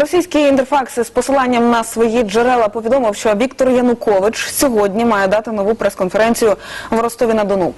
Російський інтерфакс з посиланням на свої джерела повідомив, що Віктор Янукович сьогодні має дати нову прес-конференцію в Ростові на Дону.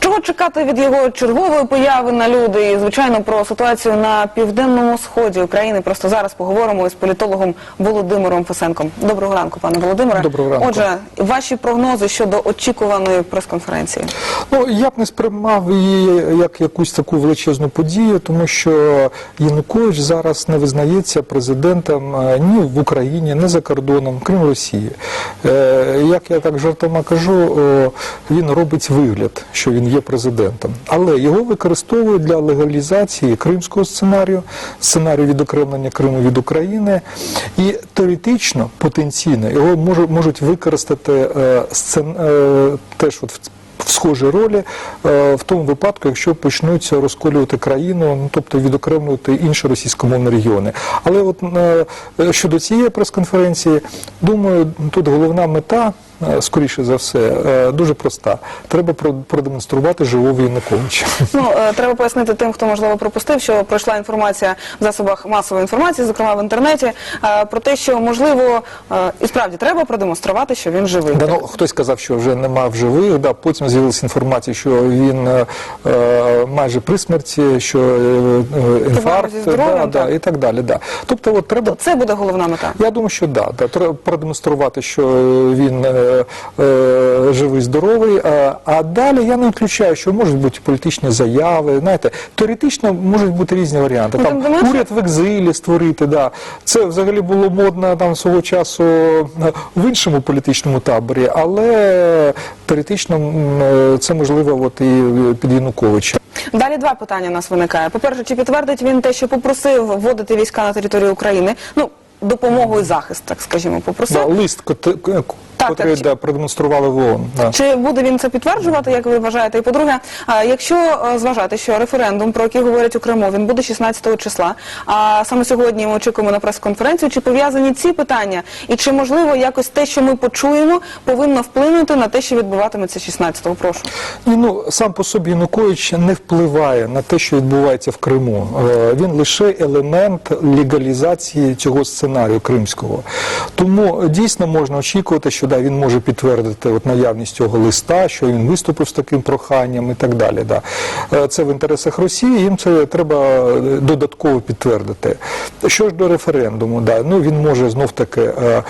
Чого чекати від його чергової появи на люди? І звичайно про ситуацію на південному сході України. Просто зараз поговоримо із політологом Володимиром Фесенком. Доброго ранку, пане Володимире. Доброго ранку. Отже, ваші прогнози щодо очікуваної прес-конференції. Ну я б не сприймав її як якусь таку величезну подію, тому що Янукович зараз не визнається президентом е, ні в Україні, ні за кордоном, крім Росії. Е, Як я так жартома кажу, він робить вигляд, що він є президентом, але його використовують для легалізації кримського сценарію, сценарію відокремлення Криму від України, і теоретично, потенційно його можуть, використати е, сцен, теж от в ролі е, в тому випадку, якщо почнуть розколювати країну, ну тобто відокремлювати інші російськомовні регіони. Але от е, щодо цієї прес-конференції, думаю, тут головна мета. Е, Скоріше за все, е, дуже проста. Треба про- продемонструвати живого Януковича. Ну е, треба пояснити тим, хто можливо пропустив, що пройшла інформація в засобах масової інформації, зокрема в інтернеті, про те, що можливо і справді треба продемонструвати, що він живий. Да, ну, хтось сказав, що вже нема в живих. Да, потім з'явилася інформація, що він майже при смерті, що інфаркт здоров'ям, да, да, так. і так далі. Да. Тобто, от треба Це буде головна мета. Я думаю, що да, да. Треба продемонструвати, що він живий, здоровий. А, далі я не виключаю, що можуть бути політичні заяви. Знаєте, теоретично можуть бути різні варіанти. Ну, Там уряд в екзилі створити. Да. Це взагалі було модно там свого часу е, в іншому політичному таборі, але теоретично е, це можливо от і під Януковича. Далі два питання у нас виникає. По-перше, чи підтвердить він те, що попросив вводити війська на територію України? Ну, допомогу і захист, так скажімо, попросив. Да, лист, Так, котрий так. да, продемонстрували в ООН. Да. Чи буде він це підтверджувати, як ви вважаєте? І по-друге, якщо е, зважати, що референдум, про який говорять у Криму, він буде 16 числа, а саме сьогодні ми очікуємо на прес-конференцію, чи пов'язані ці питання? І чи можливо якось те, що ми почуємо, повинно вплинути на те, що відбуватиметься 16-го? Прошу. Ні, ну сам по собі Янукович не впливає на те, що відбувається в Криму. Е, Він лише елемент легалізації цього сценарію кримського. Тому е, дійсно можна очікувати, що да, він може підтвердити от наявність цього листа, що він виступив з таким проханням і так далі. Да. Е, Це в інтересах Росії. Їм це треба е, додатково підтвердити. Що ж до референдуму, да, ну він може знов таки е,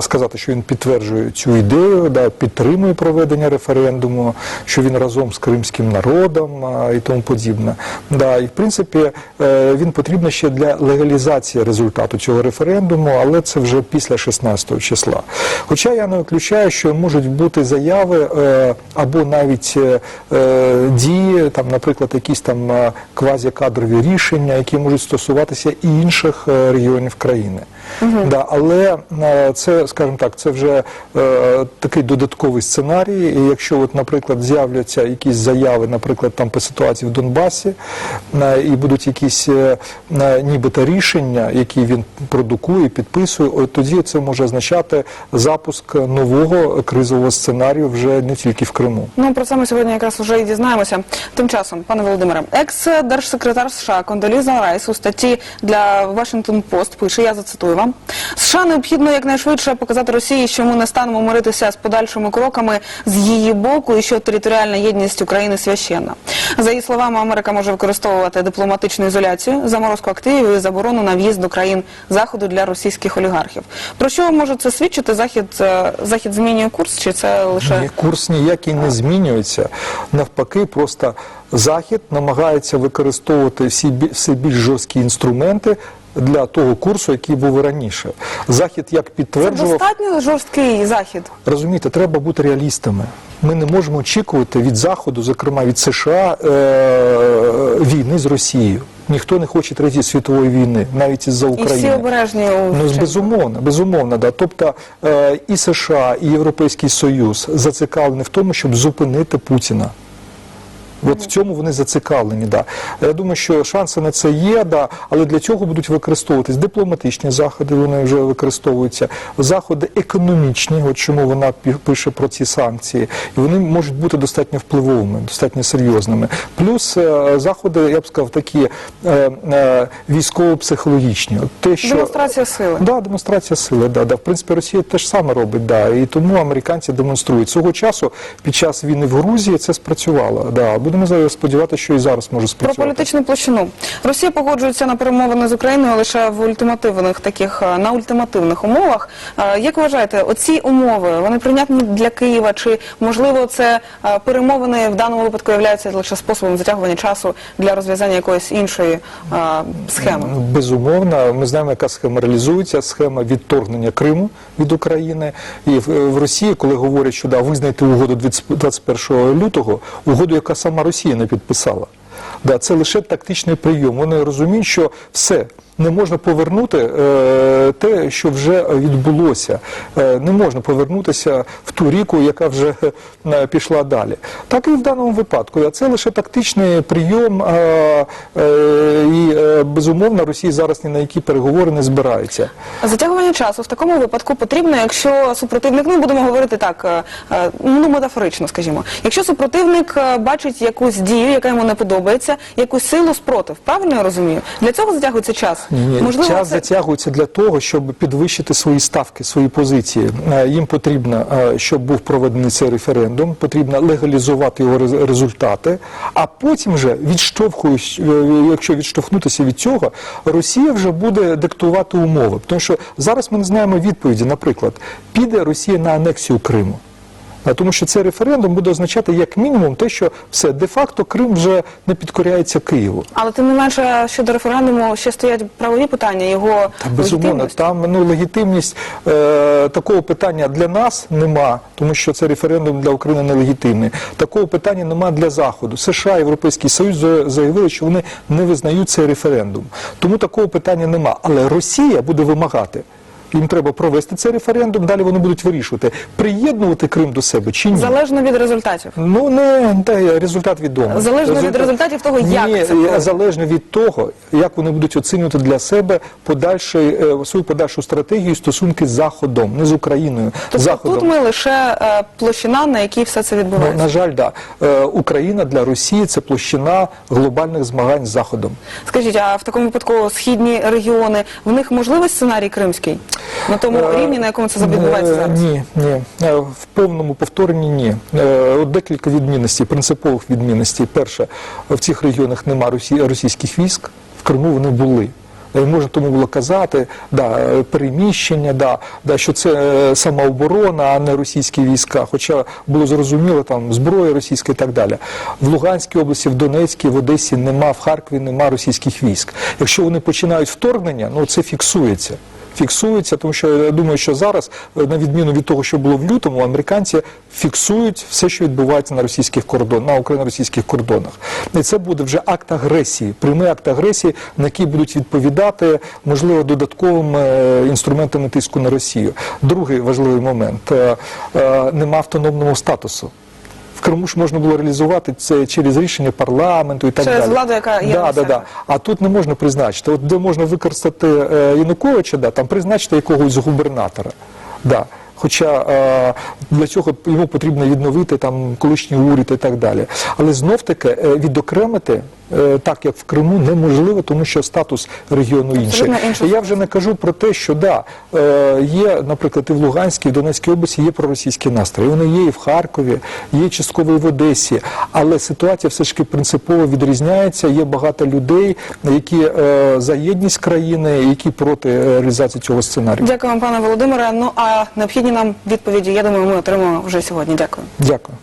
сказати, що він підтверджує цю ідею, да, підтримує проведення референдуму, що він разом з кримським народом і тому подібне. Да, і в принципі він потрібен ще для легалізації результату цього референдуму, але це вже після 16 числа. Хоча я не виключаю, що можуть бути заяви е, або навіть е, е, дії, там, наприклад, якісь там квазікадрові рішення, які можуть стосуватися і інших регіонів країни. Да, але е, це, скажімо так, це вже е, такий додатковий сценарій. І якщо, от, наприклад, з'являться якісь заяви, наприклад, там по ситуації в Донбасі, е, і будуть якісь е, е, нібито рішення, які він продукує, підписує, от тоді це може означати запуск нового кризового сценарію вже не тільки в Криму. Ну про це ми сьогодні якраз вже і дізнаємося. Тим часом, пане Володимире, екс-держсекретар США Кондоліза Райс у статті для Washington Post пише, я зацитую вам: США необхідно якнайшвидше показати Росії, що ми не станемо миритися з подальшими кроками з її боку, і що територіальна єдність України священна. За її словами, Америка може використовувати дипломатичну ізоляцію, заморозку активів і заборону на в'їзд до країн заходу для російських олігархів. Про що може це свідчити? Захід е, захід змінює курс, чи це лише Ні, курс ніякий не змінюється. Навпаки, просто Захід намагається використовувати всі все більш жорсткі інструменти для того курсу, який був раніше. Захід як Це підтверджував. достатньо жорсткий захід. Розумієте, треба бути реалістами. Ми не можемо очікувати від Заходу, зокрема від США, е- війни з Росією. Ніхто не хоче третьої світової війни, навіть із-за І всі обережні у Ну, безумовно, безумовно, да. Тобто е, і США, і Європейський Союз зацікавлені в тому, щоб зупинити Путіна. От в цьому вони зацікавлені. Да. Я думаю, що шанси на це є, да, але для цього будуть використовуватись дипломатичні заходи, вони вже використовуються, заходи економічні, от чому вона пише про ці санкції, і вони можуть бути достатньо впливовими, достатньо серйозними. Плюс е, заходи, я б сказав, такі е, е, військово-психологічні. Те, що Демонстрація сили. Да, демонстрація сили. Да, да. В принципі, Росія теж саме робить. Да. І тому американці демонструють. Свого часу під час війни в Грузії це спрацювало. Да. Будемо сподіватися, що і зараз може Про політичну площину. Росія погоджується на перемовини з Україною лише в ультимативних таких е, на ультимативних умовах. Е, Як вважаєте, оці умови вони прийнятні для Києва? Чи можливо це е, перемовини в даному випадку являються лише способом затягування часу для розв'язання якоїсь іншої схеми? Безумовно, ми знаємо, яка схема реалізується, схема відторгнення Криму від України. І в, Росії, коли говорять, що да, визнайте угоду 20 21 лютого, угоду, яка сама Росія не підписала. Да, це лише тактичний прийом. Вони розуміють, що все. Не можна повернути е, те, що вже відбулося. Е, не можна повернутися в ту ріку, яка вже е, пішла далі. Так і в даному випадку. Це лише тактичний прийом, і безумовно Росія зараз ні на які переговори не збирається. Затягування часу в такому випадку потрібно, якщо супротивник, ну будемо говорити так, ну метафорично, скажімо, якщо супротивник бачить якусь дію, яка йому не подобається, якусь силу спротив, правильно я розумію? Для цього затягується час. Ні, ні, Можливо, час це... затягується для того, щоб підвищити свої ставки, свої позиції. Е, Їм потрібно, е, щоб був проведений цей референдум, потрібно легалізувати його результати, а потім вже відштовхуючи, е, якщо відштовхнутися від цього, Росія вже буде диктувати умови. Тому що зараз ми не знаємо відповіді. Наприклад, піде Росія на анексію Криму. А Тому що цей референдум буде означати як мінімум те, що все де-факто Крим вже не підкоряється Києву. Але тим не менше щодо референдуму ще стоять правові питання, його Та безумовно, там ну легітимність е, такого питання для нас нема, тому що це референдум для України нелегітимний. Такого питання нема для Заходу. США, Європейський Союз заявили, що вони не визнають цей референдум. Тому такого питання нема. Але Росія буде вимагати. Їм треба провести цей референдум, далі вони будуть вирішувати, приєднувати Крим до себе чи ні. залежно від результатів. Ну не та, результат відомий. Залежно від результатів того, як Ні, це залежно від того, як вони будуть оцінювати для себе подальший, е, свою подальшу стратегію стосунки з Заходом, не з Україною. Тобто Заходом. тут ми лише е, площина, на якій все це Ну, відбувається. на жаль, да. Е, Україна для Росії це площина глобальних змагань з Заходом. Скажіть, а в такому випадку східні регіони, в них можливий сценарій кримський? На тому Е, рівні, на якому це відбувається Е, зараз? Ні, ні. Е, В повному повторенні ні. Декілька відмінностей, принципових відмінностей. Перше, в цих регіонах нема російських військ, в Криму вони були. І можна тому було казати, да, переміщення, да, да, що це самооборона, а не російські війська. Хоча було зрозуміло, там зброя російська і так далі. В Луганській області, в Донецькій, в Одесі нема, в Харкові нема російських військ. Якщо вони починають вторгнення, ну це фіксується фіксується, тому що я думаю, що зараз, е, на відміну від того, що було в лютому, американці фіксують все, що відбувається на російських кордонах, на україно-російських кордонах. І це буде вже акт агресії, прямий акт агресії, на який будуть відповідати, можливо, додатковими е, інструментами тиску на Росію. Другий важливий момент е, нема автономного статусу. Ж можна було реалізувати це через рішення парламенту і так Через далі. владу, яка є да, да, да. А тут не можна призначити. От де можна використати е, Януковича, да, там призначити якогось губернатора. Да. Хоча е, для цього йому потрібно відновити там колишній уряд і так далі. Але знов таки е, відокремити, так як в Криму, неможливо, тому що статус регіону інший. І я вже не кажу про те, що да, е, є, наприклад, і в Луганській, і в Донецькій області є проросійські настрої. Вони є і в Харкові, є частково і в Одесі. Але ситуація все ж таки принципово відрізняється. Є багато людей, які е, за єдність країни, які проти е, реалізації цього сценарію. Дякую вам, пане Володимире. Ну а необхідні нам відповіді, я думаю, ми отримаємо вже сьогодні. Дякую. Дякую.